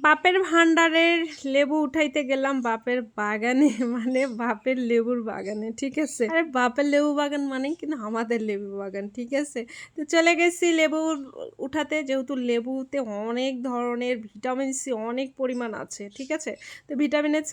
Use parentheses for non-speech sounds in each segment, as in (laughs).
বাপের ভান্ডারের লেবু উঠাইতে গেলাম, বাপের বাগানে (laughs) মানে বাপের লেবুর বাগানে, ঠিক আছে? আরে বাপের লেবু বাগান মানে কিন্তু আমাদের লেবু বাগান, ঠিক আছে? তো চলে গেছি লেবু উঠাতে, যেহেতু লেবুতে অনেক ধরনের ভিটামিন সি অনেক পরিমাণ আছে, ঠিক আছে? তো ভিটামিনের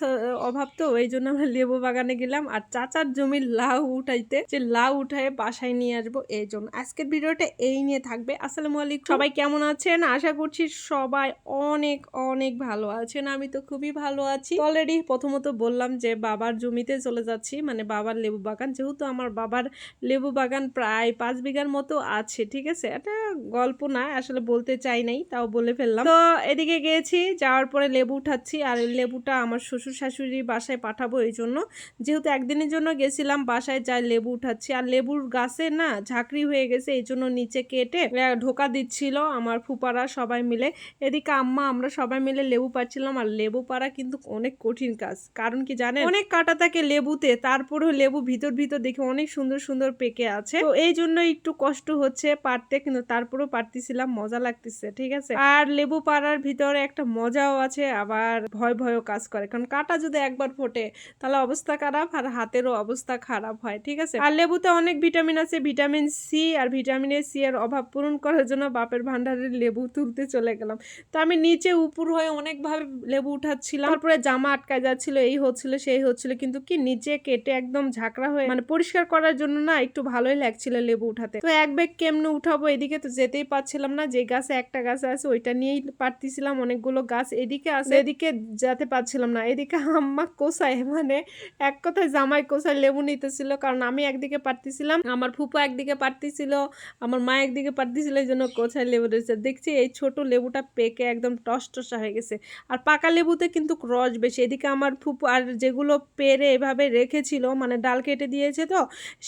অভাব তো এই জন্য আমরা লেবু বাগানে গেলাম। আর চাচার জমির লাউ উঠাইতে, যে লাউ উঠায় বাসায় নিয়ে আসব, এই জন্য। আজকের ভিডিওটা এই নিয়ে থাকবে। আসসালামু আলাইকুম। সবাই কেমন আছেন? আশা করছি সবাই অনেক অনেক ভালো আছেন, আমি তো খুবই ভালো আছি। অলরেডি প্রথমত বললাম যে বাবার জমিতে চলে যাচ্ছি মানে বাবার লেবু বাগান, যেহেতু আমার বাবার লেবু বাগান প্রায় পাঁচ বিঘার মতো আছে, ঠিক আছে? এটা গল্প না, আসলে বলতে চাই নাই, তাও বলে ফেললাম। তো এদিকে গিয়েছি, যাওয়ার পরে লেবু উঠাচ্ছি, আর লেবুটা আমার শ্বশুর শাশুড়ি বাসায় পাঠাবো এই জন্য। যেহেতু একদিনের জন্য গেছিলাম, বাসায় যাই লেবু উঠাচ্ছি, আর লেবুর গাছে না ঝাঁকড়ি হয়ে গেছে, এই জন্য নিচে কেটে ঢোকা দিচ্ছিল আমার ফুপারা সবাই মিলে। এদিকে আম্মা, আমরা সবাই মিলে লেবু পাচ্ছিলাম আর লেবু পাড়া কিন্তু অনেক কঠিন কাজ। কারণ কি জানেন? অনেক কাটা থাকে লেবুতে, তারপরেও লেবু ভিতর ভিতর দেখে অনেক সুন্দর সুন্দর পেকে আছে। তো এই জন্য একটু কষ্ট হচ্ছে পারতে কিন্তু তারপরেও পারতেছিলাম, মজা লাগতেছে, ঠিক আছে? আর লেবু পাড়ার ভিতরে একটা মজাও আছে, আবার ভয় ভয়ও কাজ করে। কারণ কাটা যদি একবার ফোটে, তাহলে অবস্থা খারাপ আর হাতেরও অবস্থা খারাপ হয়, ঠিক আছে? আর লেবুতে অনেক ভিটামিন আছে, ভিটামিন সি আর ভিটামিন এ সি এর অভাব পূরণ করার জন্য বাপের ভান্ডারের লেবু তুলতে চলে গেলাম। তো আমি নিচে উপর হয়ে অনেকভাবে লেবু উঠাচ্ছিলাম। তারপরে জামা আটকায় যাচ্ছিল, এই হচ্ছিল, সেই হচ্ছিল, কিন্তু কি নিচে কেটে একদম ঝাঁকড়া হয়ে মানে পরিষ্কার করার জন্য না একটু ভালোই লাগছিল লেবু উঠাতে। তো এক ব্যাগ কেমনে উঠাবো এদিকে তো যেতেই পাচ্ছিলাম না। যে গাছে একটা গাছ আছে, ওইটা নিয়েই পারতেছিলাম। অনেকগুলো গাছ এদিকে আছে, এদিকে যেতে পারছিলাম না। এদিকে আম্মা কোসায় মানে এক কথায় জামাই কোসায় লেবু নিতেছিল, কারণ আমি একদিকে পারতেছিলাম, আমার ফুপা একদিকে পারতেছিল, আমার মা একদিকে পারতেছিল, এই জন্য কোথায় লেবু রয়েছে দেখছি এই ছোট লেবুটা পেকে একদম টস টসা হয়ে গেছে। আর পাকা লেবুতে কিন্তু রস বেশি। এদিকে আমার ফুপু আর যেগুলো পেরে এভাবে রেখেছিল মানে ডাল কেটে দিয়েছে তো,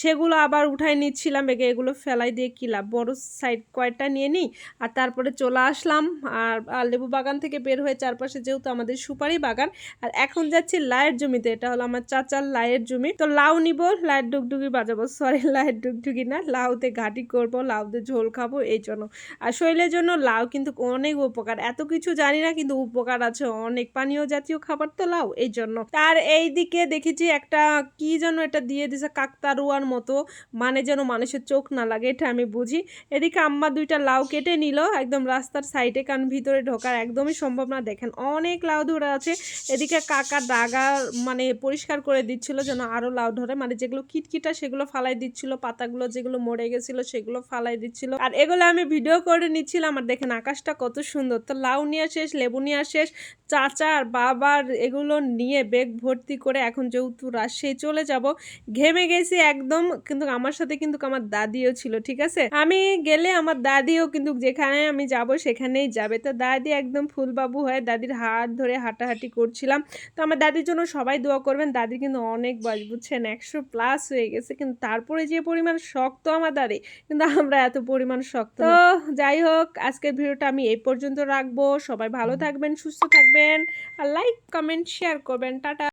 সেগুলো আবার উঠাই নিচ্ছিলাম এগে এগুলো ফেলাই দিয়ে কি লাভ? বড় সাইড কয়েকটা নিয়ে নিই, আর তারপরে চলে আসলাম, আর লেবু বাগান থেকে বের হয়ে চারপাশে যেহেতু আমাদের সুপারি বাগান, আর এখন যাচ্ছি লায়ের জমিতে, এটা হলো আমার চাচার লায়ের জমি। তো লাউ নিব লায়ের ডুগডুগি বাজাবো সরি (laughs) লায়ের ডুগডুগি না, লাউতে ঘাটি করব, লাউতে ঝোল খাব, এই জন্য। আর শরীরের জন্য লাউ কিন্তু অনেক উপকার, এত কিছু জানি না, কিন্তু উপকার আছে, অনেক পানীয় জাতীয় খাবার তো লাউ, এই জন্য। তার এই দিকে দেখেছি একটা, কি যেন এটা দিয়ে দিছে কাকতারুয়ার মতো মানে যেন মানুষের চোখ না লাগে, এটা আমি বুঝি। এদিকে দুইটা লাউ কেটে নিল, একদম রাস্তার সাইডে কারণ ভিতরে ঢোকার একদমই সম্ভব না। দেখেন অনেক লাউ ধরে আছে, এদিকে কাকা ডাগা মানে পরিষ্কার করে দিচ্ছিল যেন আরও লাউ ধরে মানে যেগুলো কিটকিটা সেগুলো ফালাই দিচ্ছিল, পাতাগুলো যেগুলো মরে গেছিল সেগুলো ফালাই দিচ্ছিল। আর এগুলো আমি ভিডিও করে নিচ্ছিলাম, আর দেখেন আকাশটা কত সুন্দর। তো লাউ নিয়ে শেষ, লেবু নিয়ে শেষ, চাচা আর বাবার এগুলো নিয়ে বেগ ভর্তি করে এখন যেহেতু রাজশাহী চলে যাব। ঘেমে গেছি একদম, কিন্তু আমার সাথে কিন্তু আমার দাদিও ছিল, ঠিক আছে? আমি গেলে আমার দাদিও কিন্তু যেখানে আমি যাব সেখানেই যাবে। তো দাদি একদম ফুলবাবু হয়ে দাদির হাত ধরে হাঁটাহাঁটি করছিলাম। তো আমার দাদির জন্য সবাই দোয়া করবেন দাদি কিন্তু অনেক বয়স বুঝছেন? একশো প্লাস হয়ে গেছে। কিন্তু তারপরে যে পরিমাণ শক্ত আমার দাদি কিন্তু আমরা এত পরিমাণ শক্ত তো যাই হোক আজকের ভিডিওটা আমি এই পর্যন্ত রাখব। সবাই ভালো থাকবেন সুস্থ থাকবেন। আর লাইক কমেন্ট শেয়ার করবেন। টাটা।